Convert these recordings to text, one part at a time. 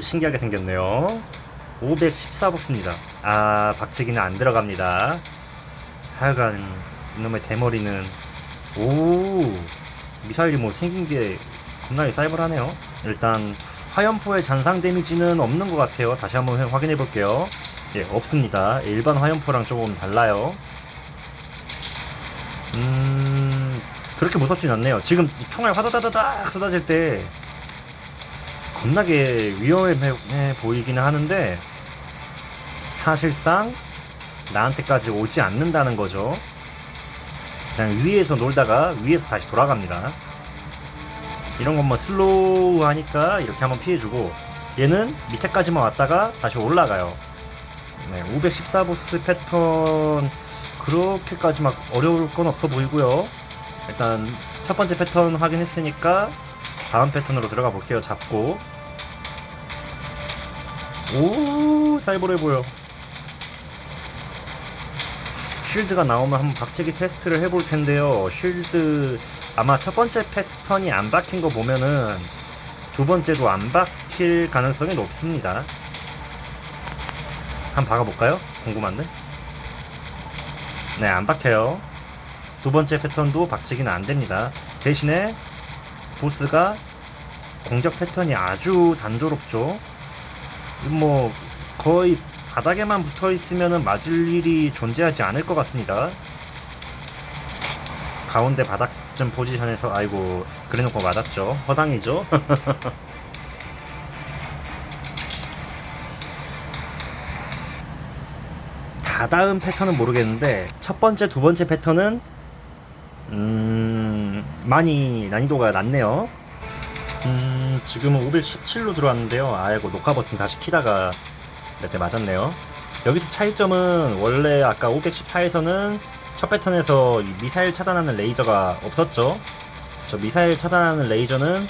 오 신기하게 생겼네요. 514보스입니다. 아 박치기는 안 들어갑니다. 하여간 이놈의 대머리는 오 미사일이 뭐 생긴 게 겁나게 사이버하네요. 일단 화염포의 잔상 데미지는 없는 것 같아요. 다시 한번 확인해 볼게요. 예 없습니다. 일반 화염포랑 조금 달라요. 음 그렇게 무섭진 않네요. 지금 총알 화다다다닥 쏟아질 때 겁나게 위험해 보이기는 하는데 사실상 나한테까지 오지 않는다는 거죠. 그냥 위에서 놀다가 위에서 다시 돌아갑니다. 이런 건 뭐 슬로우 하니까 이렇게 한번 피해주고 얘는 밑에까지만 왔다가 다시 올라가요. 네, 514보스 패턴 그렇게까지 막 어려울 건 없어 보이고요. 일단 첫 번째 패턴 확인했으니까 다음 패턴으로 들어가 볼게요. 잡고 오 쌀벌해 보여. 쉴드가 나오면 한번 박치기 테스트를 해볼 텐데요. 쉴드 아마 첫 번째 패턴이 안 박힌 거 보면은 두 번째도 안 박힐 가능성이 높습니다. 한번 박아볼까요? 궁금한데? 네, 안 박혀요. 두 번째 패턴도 박치기는 안 됩니다. 대신에 보스가 공격 패턴이 아주 단조롭죠. 뭐 거의 바닥에만 붙어 있으면 맞을 일이 존재하지 않을 것 같습니다. 가운데 바닥쯤 포지션에서 아이고 그래놓고 맞았죠. 허당이죠. 다다음 패턴은 모르겠는데 첫 번째, 두 번째 패턴은 음 많이 난이도가 낮네요. 음 지금은 517로 들어왔는데요. 아이고 녹화 버튼 다시 키다가 몇 대 맞았네요. 여기서 차이점은 원래 아까 514에서는 첫 패턴에서 이 미사일 차단하는 레이저가 없었죠. 저 미사일 차단하는 레이저는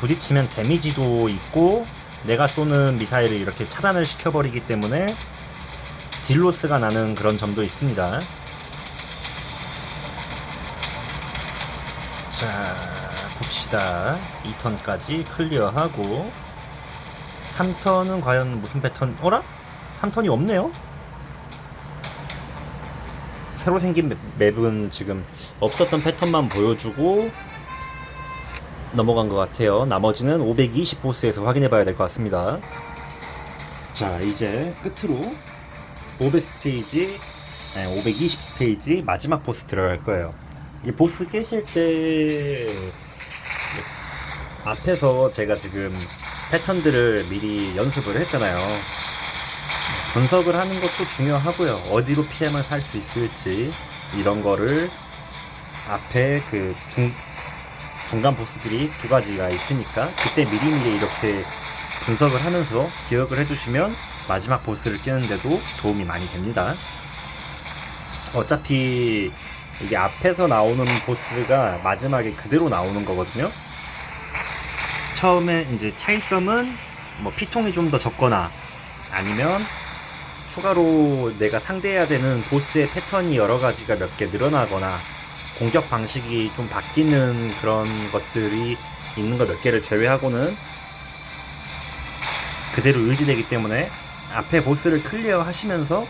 부딪히면 데미지도 있고 내가 쏘는 미사일을 이렇게 차단을 시켜버리기 때문에 딜로스가 나는 그런 점도 있습니다. 자, 봅시다. 2턴까지 클리어하고 3턴은 과연 무슨 패턴? 어라? 3턴이 없네요? 새로 생긴 맵- 맵은 지금 없었던 패턴만 보여주고 넘어간 것 같아요. 나머지는 520 보스에서 확인해 봐야 될 것 같습니다. 자, 이제 끝으로 500 스테이지, 520 스테이지 마지막 보스 들어갈 거예요. 이 보스 깨실 때 앞에서 제가 지금 패턴들을 미리 연습을 했잖아요. 분석을 하는 것도 중요하고요. 어디로 PM을 살 수 있을지 이런 거를 앞에 그 중, 중간 보스들이 두 가지가 있으니까 그때 미리미리 이렇게 분석을 하면서 기억을 해두시면 마지막 보스를 깨는데도 도움이 많이 됩니다. 어차피 이게 앞에서 나오는 보스가 마지막에 그대로 나오는 거거든요. 처음에 이제 차이점은 뭐 피통이 좀 더 적거나 아니면 추가로 내가 상대해야 되는 보스의 패턴이 여러 가지가 몇 개 늘어나거나 공격 방식이 좀 바뀌는 그런 것들이 있는 거몇 개를 제외하고는 그대로 유지되기 때문에 앞에 보스를 클리어 하시면서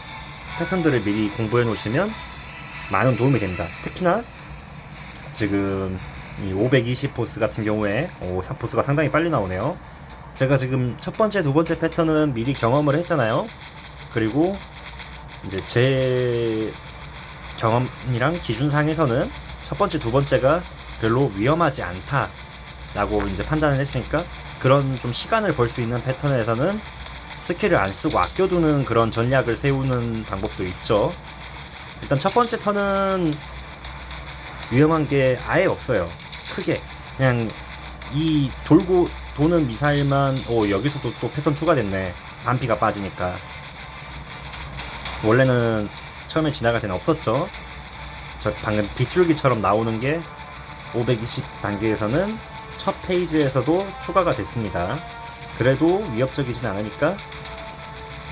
패턴들을 미리 공부해 놓으시면 많은 도움이 됩니다. 특히나 지금 이 520 보스 같은 경우에 오, 3보스가 상당히 빨리 나오네요. 제가 지금 첫 번째, 두 번째 패턴은 미리 경험을 했잖아요. 그리고 이제 제 경험이랑 기준상에서는 첫 번째, 두 번째가 별로 위험하지 않다라고 이제 판단을 했으니까 그런 좀 시간을 벌 수 있는 패턴에서는 스킬을 안 쓰고 아껴두는 그런 전략을 세우는 방법도 있죠. 일단 첫 번째 턴은 위험한 게 아예 없어요. 크게. 그냥 이 돌고 도는 미사일만, 오, 여기서도 또 패턴 추가됐네. 반피가 빠지니까. 원래는 처음에 지나갈 때는 없었죠. 저 방금 빗줄기처럼 나오는 게 520 단계에서는 첫 페이지에서도 추가가 됐습니다. 그래도 위협적이진 않으니까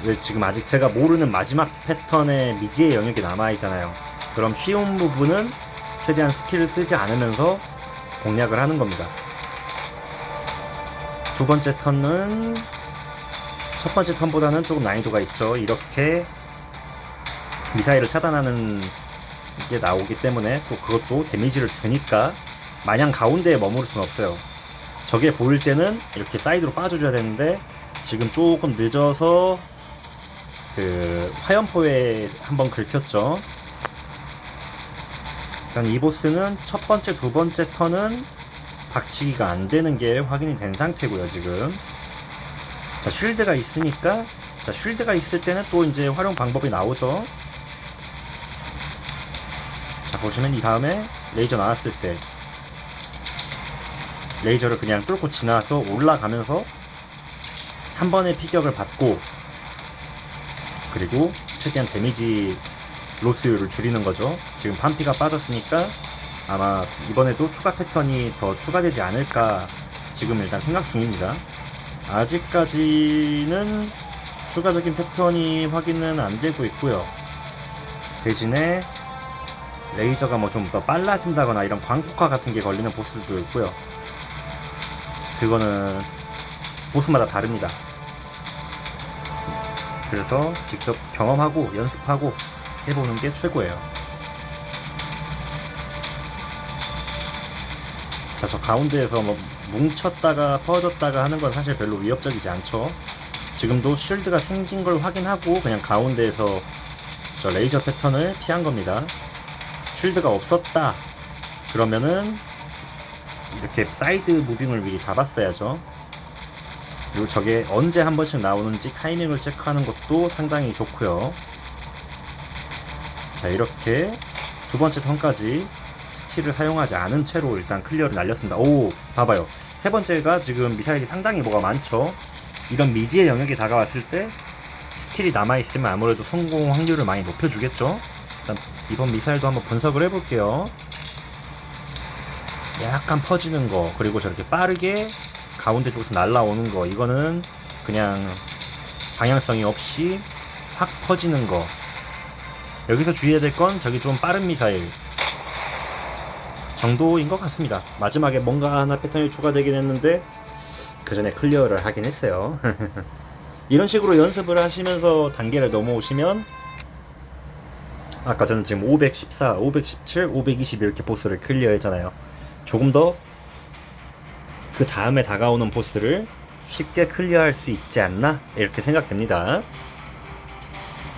왜 지금 아직 제가 모르는 마지막 패턴의 미지의 영역이 남아있잖아요. 그럼 쉬운 부분은 최대한 스킬을 쓰지 않으면서 공략을 하는 겁니다. 두 번째 턴은 첫 번째 턴보다는 조금 난이도가 있죠. 이렇게 미사일을 차단하는 게 나오기 때문에 또 그것도 데미지를 주니까 마냥 가운데에 머무를 수는 없어요. 저게 보일 때는 이렇게 사이드로 빠져줘야 되는데 지금 조금 늦어서 그 화염포에 한번 긁혔죠. 일단 이 보스는 첫 번째, 두 번째 턴은 박치기가 안 되는 게 확인이 된 상태고요, 지금. 자, 쉴드가 있으니까, 자, 쉴드가 있을 때는 또 이제 활용 방법이 나오죠. 자, 보시면 이 다음에 레이저 나왔을 때, 레이저를 그냥 뚫고 지나서 올라가면서 한 번의 피격을 받고, 그리고 최대한 데미지 로스율을 줄이는 거죠. 지금 반피가 빠졌으니까 아마 이번에도 추가 패턴이 더 추가되지 않을까 지금 일단 생각 중입니다. 아직까지는 추가적인 패턴이 확인은 안 되고 있고요. 대신에 레이저가 뭐 좀 더 빨라진다거나 이런 광폭화 같은 게 걸리는 보스들도 있고요. 그거는 보스마다 다릅니다. 그래서 직접 경험하고 연습하고 해보는 게 최고예요. 자, 저 가운데에서 뭐 뭉쳤다가 퍼졌다가 하는 건 사실 별로 위협적이지 않죠. 지금도 쉴드가 생긴 걸 확인하고 그냥 가운데에서 저 레이저 패턴을 피한 겁니다. 쉴드가 없었다. 그러면은 이렇게 사이드 무빙을 미리 잡았어야죠. 그리고 저게 언제 한 번씩 나오는지 타이밍을 체크하는 것도 상당히 좋고요. 자 이렇게 두 번째 턴까지 스킬을 사용하지 않은 채로 일단 클리어를 날렸습니다. 오 봐봐요. 세 번째가 지금 미사일이 상당히 뭐가 많죠. 이런 미지의 영역에 다가왔을 때 스킬이 남아있으면 아무래도 성공 확률을 많이 높여주겠죠. 일단 이번 미사일도 한번 분석을 해볼게요. 약간 퍼지는 거 그리고 저렇게 빠르게 가운데 쪽에서 날라오는 거 이거는 그냥 방향성이 없이 확 퍼지는 거 여기서 주의해야 될 건 저기 좀 빠른 미사일 정도인 것 같습니다. 마지막에 뭔가 하나 패턴이 추가되긴 했는데 그 전에 클리어를 하긴 했어요. 이런 식으로 연습을 하시면서 단계를 넘어오시면 아까 저는 지금 514, 517, 520 이렇게 보스를 클리어했잖아요. 조금 더 그 다음에 다가오는 보스를 쉽게 클리어할 수 있지 않나 이렇게 생각됩니다.